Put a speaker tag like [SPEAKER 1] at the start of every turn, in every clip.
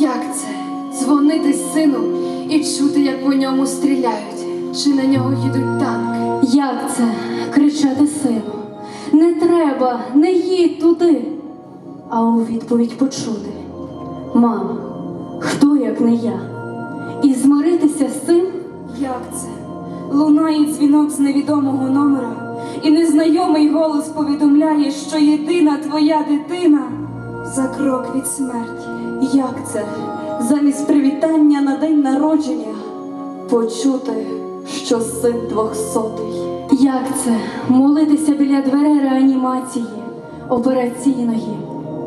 [SPEAKER 1] Як це? Дзвонити сину і чути, як по ньому стріляють, чи на нього їдуть танки.
[SPEAKER 2] Як це кричати сину? Не треба, не їдь туди. А у відповідь почути: Мама, хто як не я? І змиритися з цим,
[SPEAKER 3] Як це? Лунає дзвінок з невідомого номера, і незнайомий голос повідомляє, що єдина твоя дитина за крок від смерті.
[SPEAKER 2] Як це замість привітання на день народження почути, що син двохсотий. Як це молитися біля дверей реанімації, операційної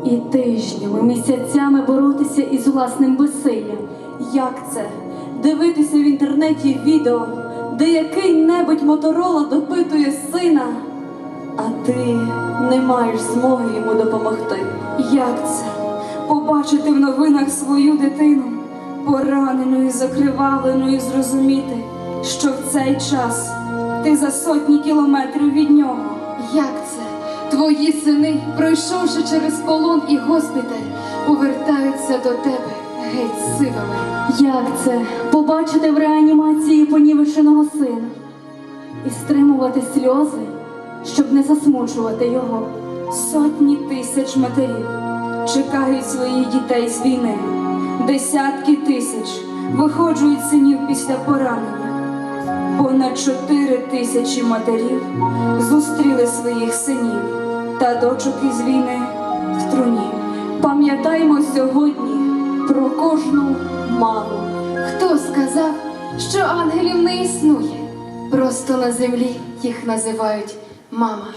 [SPEAKER 2] і тижнями, місяцями боротися із власним безсиллям. Як це дивитися в інтернеті відео, де який-небудь моторола допитує сина, а ти не маєш змоги йому допомогти.
[SPEAKER 3] Як це? Побачити в новинах свою дитину, поранену і закривавлену, і зрозуміти, що в цей час ти за сотні кілометрів від нього.
[SPEAKER 1] Як це? Твої сини, пройшовши через полон і госпіталь, повертаються до тебе геть сивими.
[SPEAKER 2] Як це побачити в реанімації понівеченого сина і стримувати сльози, щоб не засмучувати його?
[SPEAKER 3] Сотні тисяч матерів чекають своїх дітей з війни. Десятки тисяч виходжують синів після поранення. Понад чотири тисячі матерів зустріли своїх синів та дочок із війни в труні.
[SPEAKER 2] Пам'ятаймо сьогодні про кожну маму.
[SPEAKER 1] Хто сказав, що ангелів не існує? Просто на землі їх називають мама.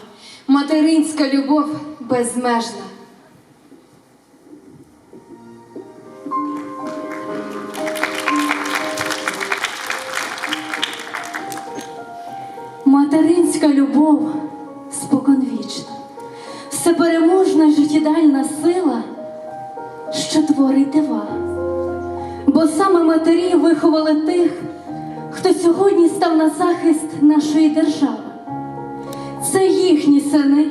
[SPEAKER 1] Материнська любов безмежна.
[SPEAKER 2] Материнська любов споконвічна, всепереможна життєдальна сила, що творить дива. Бо саме матері виховали тих, хто сьогодні став на захист нашої держави. Це їхні сини,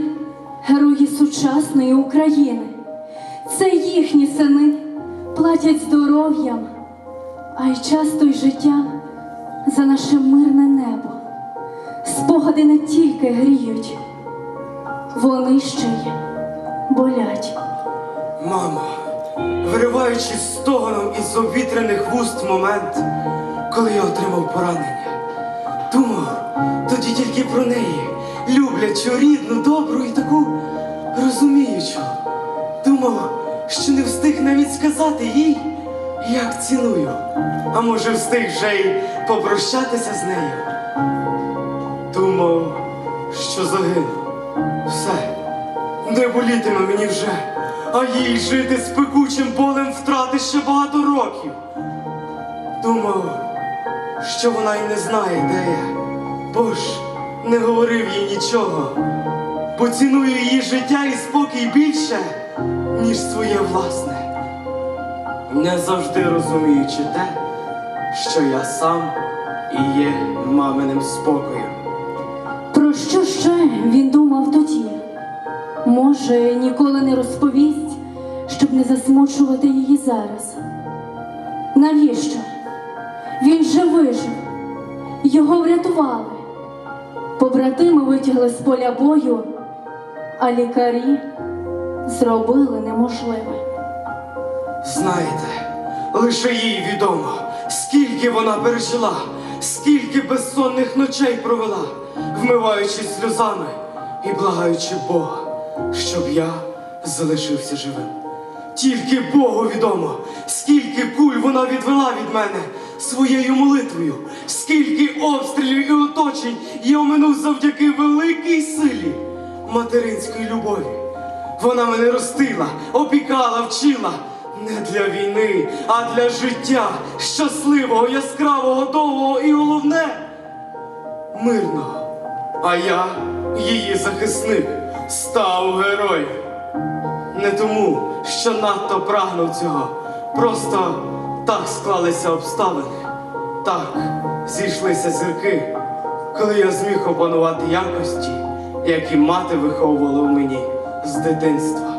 [SPEAKER 2] герої сучасної України. Це їхні сини платять здоров'ям, а й часто й життям за наше мирне небо. Спогади не тільки гріють, вони ще й болять.
[SPEAKER 4] Мамо, вириваючись стогоном із обвітрених вуст момент, коли я отримав поранення, думав тоді тільки про неї, люблячу, рідну, добру і таку розуміючу. Думав, що не встиг навіть сказати їй, як ціную, а може встиг вже й попрощатися з нею. Що загину. Все, не болітиме мені вже, а їй жити з пекучим болем втрати ще багато років. Думав, що вона й не знає, де я, бо ж не говорив їй нічого, бо ціную її життя і спокій більше, ніж своє власне. Не завжди розуміючи те, що я сам і є маминим спокоєм.
[SPEAKER 2] Ще він думав тоді? Може, ніколи не розповість, щоб не засмучувати її зараз. Навіщо? Він же вижив, його врятували. Побратими витягли з поля бою, а лікарі зробили неможливе.
[SPEAKER 4] Знаєте, лише їй відомо, скільки вона пережила, скільки безсонних ночей провела, вмиваючись сльозами і благаючи Бога, щоб я залишився живим. Тільки Богу відомо, скільки куль вона відвела від мене своєю молитвою, скільки обстрілів і оточень я оминув завдяки великій силі материнської любові. Вона мене ростила, опікала, вчила не для війни, а для життя щасливого, яскравого, довгого і головне мирного. А я, її захисник, став героєм. Не тому, що надто прагнув цього, просто так склалися обставини, так зійшлися зірки, коли я зміг опанувати якості, які мати виховувала в мені з дитинства.